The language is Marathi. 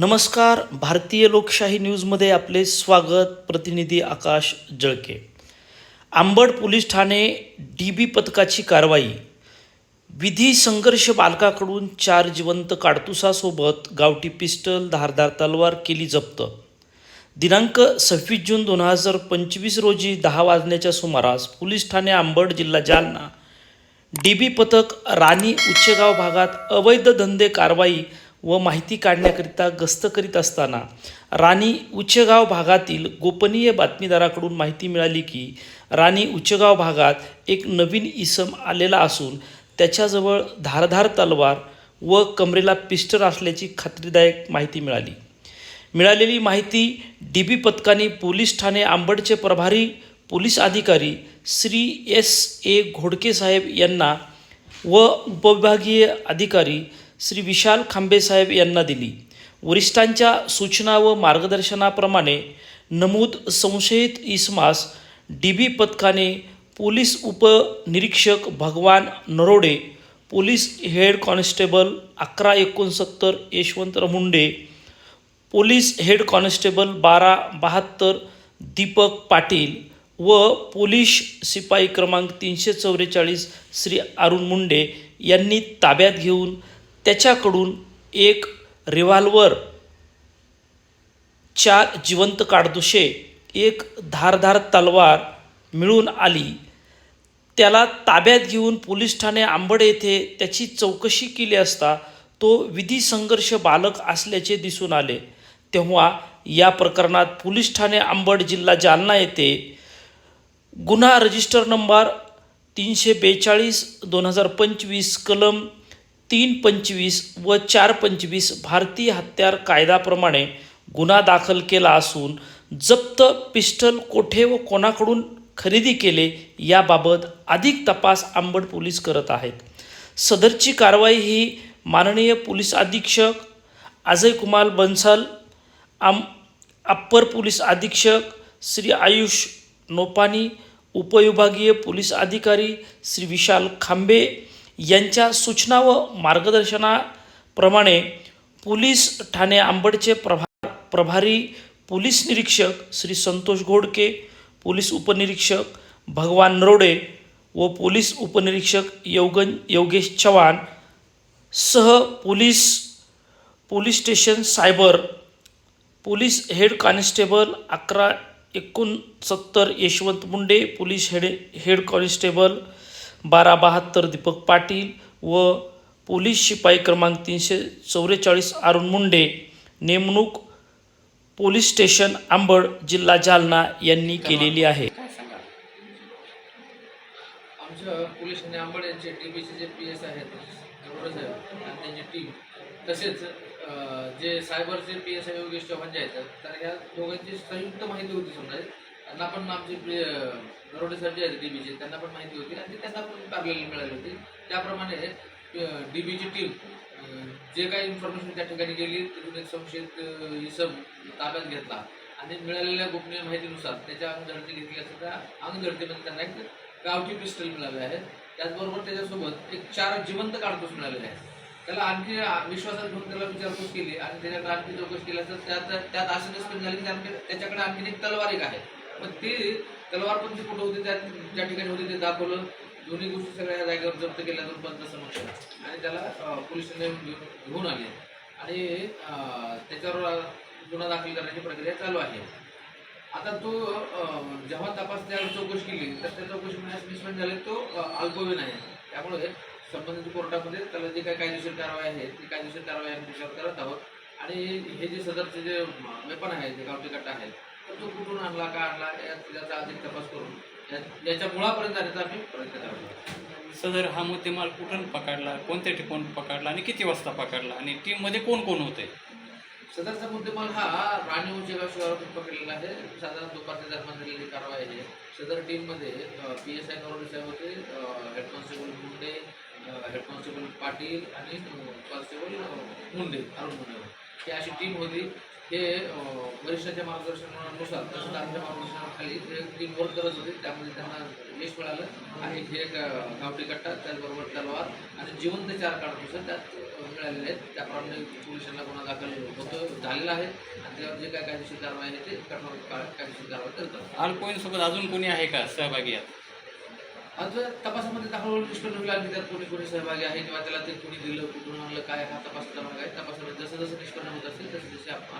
नमस्कार भारतीय लोकशाही न्यूजमध्ये आपले स्वागत प्रतिनिधी आकाश जळके. आंबड पोलीस ठाणे डी बी पथकाची कारवाई. विधी संघर्ष बालकाकडून चार जिवंत काडतुसासोबत गावठी पिस्टल धारदार तलवार केली जप्त. दिनांक सव्वीस जून दोन हजार पंचवीस रोजी दहा वाजण्याच्या सुमारास पोलीस ठाणे आंबड जिल्हा जालना डी बी पथक राणी उच्चगाव भागात अवैध धंदे कारवाई व माहिती काढण्याकरिता गस्त करीत असताना राणी उच्चगाव भागातील गोपनीय बातमीदाराकडून माहिती मिळाली की राणी उच्चगाव भागात एक नवीन इसम आलेला असून त्याच्याजवळ धारधार तलवार व कमरेला पिस्टल असल्याची खात्रीदायक माहिती मिळाली. मिळालेली माहिती डी बी पथकाने पोलीस ठाणे आंबडचे प्रभारी पोलीस अधिकारी श्री एस ए घोडके साहेब यांना व उपविभागीय अधिकारी श्री विशाल खांबेसाहेब यांना दिली. वरिष्ठांच्या सूचना व मार्गदर्शनाप्रमाणे नमूद संशयित इसमास डी बी पथकाने पोलीस उपनिरीक्षक भगवान नरोडे पोलीस हेड कॉन्स्टेबल अकरा एकोणसत्तर Yashwant Munde police head constable बारा बहात्तर दीपक पाटील व पोलीस शिपाई क्रमांक तीनशे चौवेचाळीस श्री अरुण मुंडे यांनी ताब्यात घेऊन त्याच्याकडून एक रिव्हॉल्वर चार जिवंत काडतुसे एक धारधार तलवार मिळून आली. त्याला ताब्यात घेऊन पोलीस ठाणे आंबड येथे त्याची चौकशी केली असता तो विधी संघर्ष बालक असल्याचे दिसून आले. तेव्हा या प्रकरणात पोलीस ठाणे आंबड जिल्हा जालना येथे गुन्हा रजिस्टर नंबर तीनशे बेचाळीस दोन हजार पंचवीस कलम तीन पंचवीस व चार पंचवीस भारतीय हत्यार कायद्याप्रमाणे गुन्हा दाखल केला असून जप्त पिस्टल कोठे व कोणाकडून खरेदी केले याबाबत अधिक तपास आंबड पोलीस करत आहेत. सदरची कारवाई ही माननीय पोलीस अधीक्षक अजय कुमार बन्सल आम अप्पर पोलीस अधीक्षक श्री आयुष नोपानी उपविभागीय पोलीस अधिकारी श्री विशाल खांबे यांच्या सूचना व मार्गदर्शनाप्रमाणे पोलीस ठाणे आंबडचे प्रभा प्रभारी पोलीस निरीक्षक श्री संतोष घोडके पोलीस उपनिरीक्षक भगवान नरोडे व पोलीस उपनिरीक्षक योगन योगेश चव्हाण सह police police station cyber police head constable अकरा एकोणसत्तर Yashwant Munde police head head constable बारा बहात्तर दीपक पाटील व पोलीस शिपाई क्रमांक तीनशे चौवेचाळीस अरुण मुंडे. नेमणूक पोलीस स्टेशन आंबड जिल्हा जालना यांनी केलेली आहे. आमच्या पोलीस ठाणे आंबड यांचे टी बीचे जे पी एस आहेत एवढंच आहे आणि त्यांची टीम तसेच जे सायबरचे P S I Yogesh Chavan जे आहेत तर ह्या दोघांची संयुक्त माहिती होती समजा. त्यांना पण आमचे पी नरोडे सर जे आहेत डी बीचे त्यांना पण माहिती होती आणि त्यांना पण पॅरलेल मिळाली होती. त्याप्रमाणे डी बीची टीम जे काही इन्फॉर्मेशन त्या ठिकाणी गेली तिथून एक संशयित अं, इसम ताब्यात घेतला. आणि मिळालेल्या गोपनीय माहितीनुसार त्याच्या अंगधडती घेतली असता त्या अंगझडतीमध्ये त्यांना एक गावठी पिस्टल मिळाले आहे त्याचबरोबर त्याच्यासोबत एक चार जिवंत काडतूस मिळालेले आहेत. त्याला आणखी विश्वासात घेऊन त्याला विचारपूस केली आणि त्याच्याकडे आणखी चौकशी केली. तर त्यात त्यात असं निष्पन्न झाली की आणखी त्याच्याकडे आणखी एक तलवार एक आहे. पण ती तलवार पण कुठं होती त्या ज्या ठिकाणी होती ते दाखवलं. दोन्ही गोष्टी सगळ्या जागेवर जप्त केल्या दोन पंच समक्ष आणि त्याला पोलिसांनी घेऊन आले. आणि त्याच्यावर गुन्हा दाखल करण्याची प्रक्रिया चालू आहे. आता तो जेव्हा तपास त्या चौकशी केली तर त्या चौकशीमध्ये निष्पन्न झाले तो अल्पवीन आहे. त्यामुळे संबंधित कोर्टामध्ये त्याला जे काही कायदेशीर कारवाई आहे ती कायदेशीर कारवाई आम्ही त्याच्यावर करत आहोत. आणि हे जे सदरचे जे वेपन आहे जे गावठी कट्टा आहे तर तो कुठून आणला का आणला याचा अधिक तपास करून. याच्या मुळापर्यंत जाण्याचा आम्ही प्रयत्न सदर हा मुद्देमाल कुठून पकडला कोणत्या ठिकाणी पकडला आणि किती वाजता पकडला आणि टीममध्ये कोण कोण होते? सदरचा मुद्देमाल हा राणी उंचेगाव शहरातून पकडलेला आहे. साधारण दुपारच्या दरम्यान झालेली कारवाई आहे. सदर टीममध्ये पी एस आय नरोडे साहेब होते. Head constable Munde head constable Patil आणि कॉन्स्टेबल मुंडे अरुण मुंडे. ही अशी टीम होती. हे वरिष्ठांच्या मार्गदर्शनानुसार तसंच आमच्या मार्गदर्शनाखाली हे टीम वर्क करत होते त्यामध्ये त्यांना यश मिळालं आणि हे गावठी कट्टा त्याचबरोबर तलवार आणि जिवंत चार काढतो त्यात मिळालेले आहेत. त्याप्रमाणे पोलिसांना गुन्हा दाखल होतो झालेला आहे. आणि त्यावर जे काय कायदेशीर कारवाई आहे ते कठोर का- कायदेशीर कारवाई करतात अल्पवयीन अजून कोणी आहे का? सहभागी यात आता तपासामध्ये दाखल निष्पन्न होईल. आणि त्यात कोणी कोणी सहभागी आहे किंवा त्याला ते कोणी दिलं कुठून आणलं काय हा तपासाचा भाग आहे. तपासामध्ये जसं जसं निष्पन्न होत असेल तसे तसे आप- आम्ही